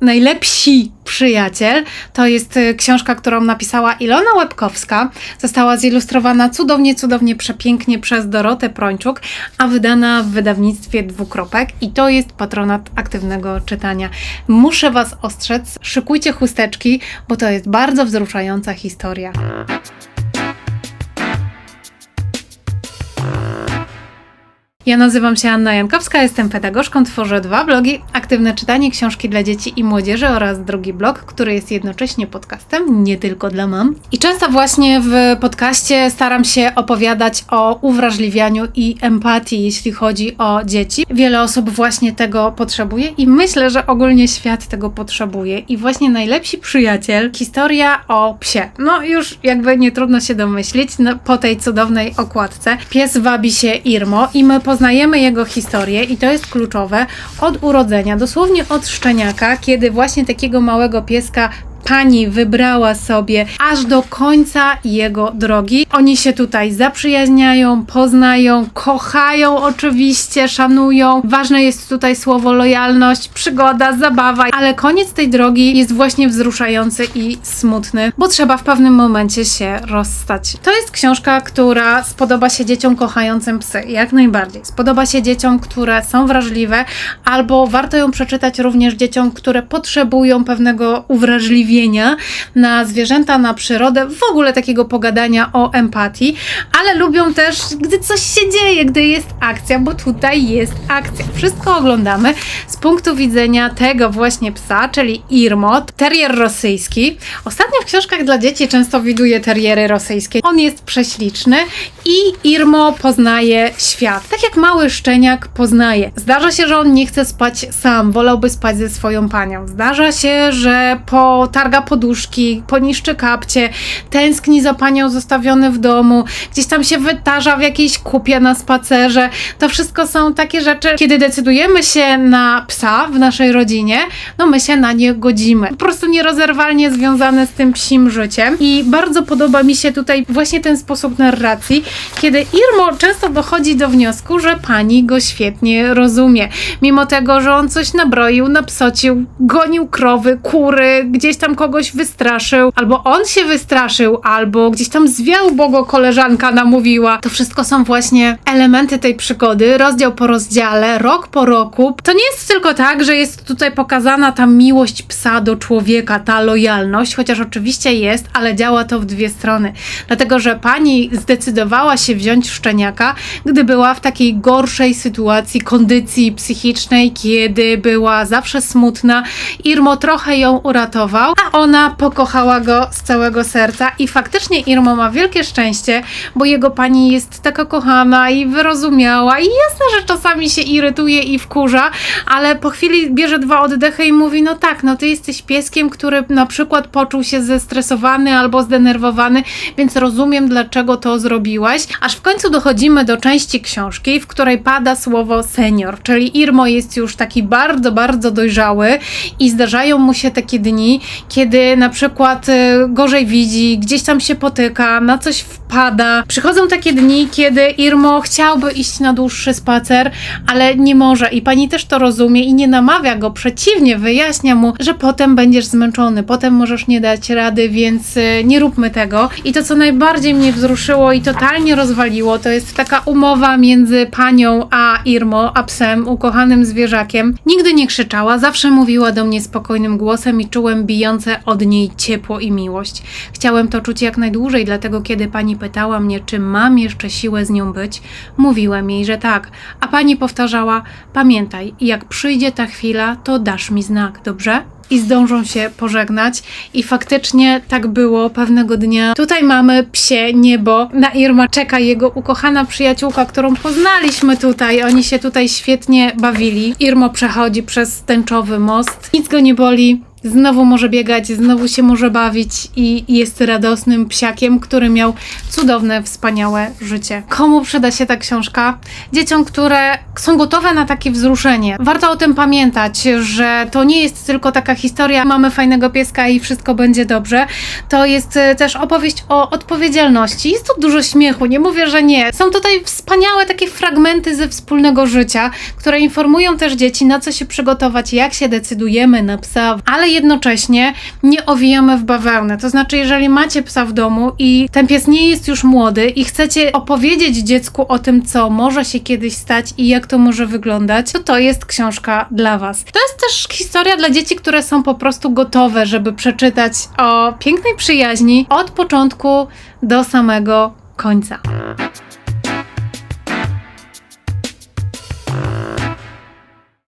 Najlepsi przyjaciel to jest y, książka, którą napisała Ilona Łebkowska. Została zilustrowana cudownie, cudownie, przepięknie przez Dorotę Prończuk, a wydana w wydawnictwie Dwukropek i to jest patronat aktywnego czytania. Muszę Was ostrzec, szykujcie chusteczki, bo to jest bardzo wzruszająca historia. Ja nazywam się Anna Jankowska, jestem pedagogzką, tworzę dwa blogi, aktywne czytanie książki dla dzieci i młodzieży oraz drugi blog, który jest jednocześnie podcastem, nie tylko dla mam. I często właśnie w podcaście staram się opowiadać o uwrażliwianiu i empatii, jeśli chodzi o dzieci. Wiele osób właśnie tego potrzebuje i myślę, że ogólnie świat tego potrzebuje. I właśnie najlepsi przyjaciel, historia o psie. No już jakby nie trudno się domyślić, no, po tej cudownej okładce. Pies wabi się Irmo i my poznajemy jego historię i to jest kluczowe od urodzenia, dosłownie od szczeniaka, kiedy właśnie takiego małego pieska pani wybrała sobie aż do końca jego drogi. Oni się tutaj zaprzyjaźniają, poznają, kochają oczywiście, szanują. Ważne jest tutaj słowo lojalność, przygoda, zabawa, ale koniec tej drogi jest właśnie wzruszający i smutny, bo trzeba w pewnym momencie się rozstać. To jest książka, która spodoba się dzieciom kochającym psy, jak najbardziej. Spodoba się dzieciom, które są wrażliwe, albo warto ją przeczytać również dzieciom, które potrzebują pewnego uwrażliwienia na zwierzęta, na przyrodę, w ogóle takiego pogadania o empatii, ale lubią też, gdy coś się dzieje, gdy jest akcja, bo tutaj jest akcja. Wszystko oglądamy z punktu widzenia tego właśnie psa, czyli Irmo, terrier rosyjski. Ostatnio w książkach dla dzieci często widuję terriery rosyjskie. On jest prześliczny i Irmo poznaje świat. Tak jak mały szczeniak poznaje. Zdarza się, że on nie chce spać sam, wolałby spać ze swoją panią. Zdarza się, że potarga poduszki, poniszczy kapcie, tęskni za panią zostawiony w domu, gdzieś tam się wytarza w jakiejś kupie na spacerze. To wszystko są takie rzeczy, kiedy decydujemy się na psa w naszej rodzinie, no my się na nie godzimy. Po prostu nierozerwalnie związane z tym psim życiem. I bardzo podoba mi się tutaj właśnie ten sposób narracji, kiedy Irmo często dochodzi do wniosku, że pani go świetnie rozumie. Mimo tego, że on coś nabroił, napsocił, gonił krowy, kury, gdzieś tam kogoś wystraszył, albo on się wystraszył, albo gdzieś tam zwiał, bo go koleżanka namówiła. To wszystko są właśnie elementy tej przygody, rozdział po rozdziale, rok po roku. To nie jest tylko tak, że jest tutaj pokazana ta miłość psa do człowieka, ta lojalność, chociaż oczywiście jest, ale działa to w dwie strony. Dlatego, że pani zdecydowała się wziąć szczeniaka, gdy była w takiej gorszej sytuacji, kondycji psychicznej, kiedy była zawsze smutna. Irmo trochę ją uratował, a ona pokochała go z całego serca i faktycznie Irmo ma wielkie szczęście, bo jego pani jest taka kochana i wyrozumiała i jasne, że czasami się irytuje i wkurza, ale po chwili bierze dwa oddechy i mówi, no tak, no ty jesteś pieskiem, który na przykład poczuł się zestresowany albo zdenerwowany, więc rozumiem, dlaczego to zrobiłaś. Aż w końcu dochodzimy do części książki, w której pada słowo senior, czyli Irmo jest już taki bardzo, bardzo dojrzały i zdarzają mu się takie dni, kiedy na przykład y, gorzej widzi, gdzieś tam się potyka, na coś wpada. Przychodzą takie dni, kiedy Irmo chciałby iść na dłuższy spacer, ale nie może i pani też to rozumie i nie namawia go, przeciwnie, wyjaśnia mu, że potem będziesz zmęczony, potem możesz nie dać rady, więc y, nie róbmy tego. I to, co najbardziej mnie wzruszyło i totalnie rozwaliło, to jest taka umowa między panią a Irmo, a psem, ukochanym zwierzakiem. Nigdy nie krzyczała, zawsze mówiła do mnie spokojnym głosem i czułem od niej ciepło i miłość. Chciałem to czuć jak najdłużej, dlatego kiedy pani pytała mnie, czy mam jeszcze siłę z nią być, mówiłem jej, że tak, a pani powtarzała: Pamiętaj, jak przyjdzie ta chwila, to dasz mi znak, dobrze? i zdążą się pożegnać. I faktycznie tak było pewnego dnia. Tutaj mamy psie niebo. Na Irma czeka jego ukochana przyjaciółka, którą poznaliśmy tutaj. Oni się tutaj świetnie bawili. Irmo przechodzi przez tęczowy most. Nic go nie boli. Znowu może biegać, znowu się może bawić i jest radosnym psiakiem, który miał cudowne, wspaniałe życie. Komu przyda się ta książka? Dzieciom, które są gotowe na takie wzruszenie. Warto o tym pamiętać, że to nie jest tylko taka historia, mamy fajnego pieska i wszystko będzie dobrze. To jest e, też opowieść o odpowiedzialności. Jest tu dużo śmiechu, nie mówię, że nie. Są tutaj wspaniałe takie fragmenty ze wspólnego życia, które informują też dzieci, na co się przygotować, jak się decydujemy na psa, jednocześnie nie owijamy w bawełnę. To znaczy, jeżeli macie psa w domu i ten pies nie jest już młody i chcecie opowiedzieć dziecku o tym, co może się kiedyś stać i jak to może wyglądać, to to jest książka dla Was. To jest też historia dla dzieci, które są po prostu gotowe, żeby przeczytać o pięknej przyjaźni od początku do samego końca.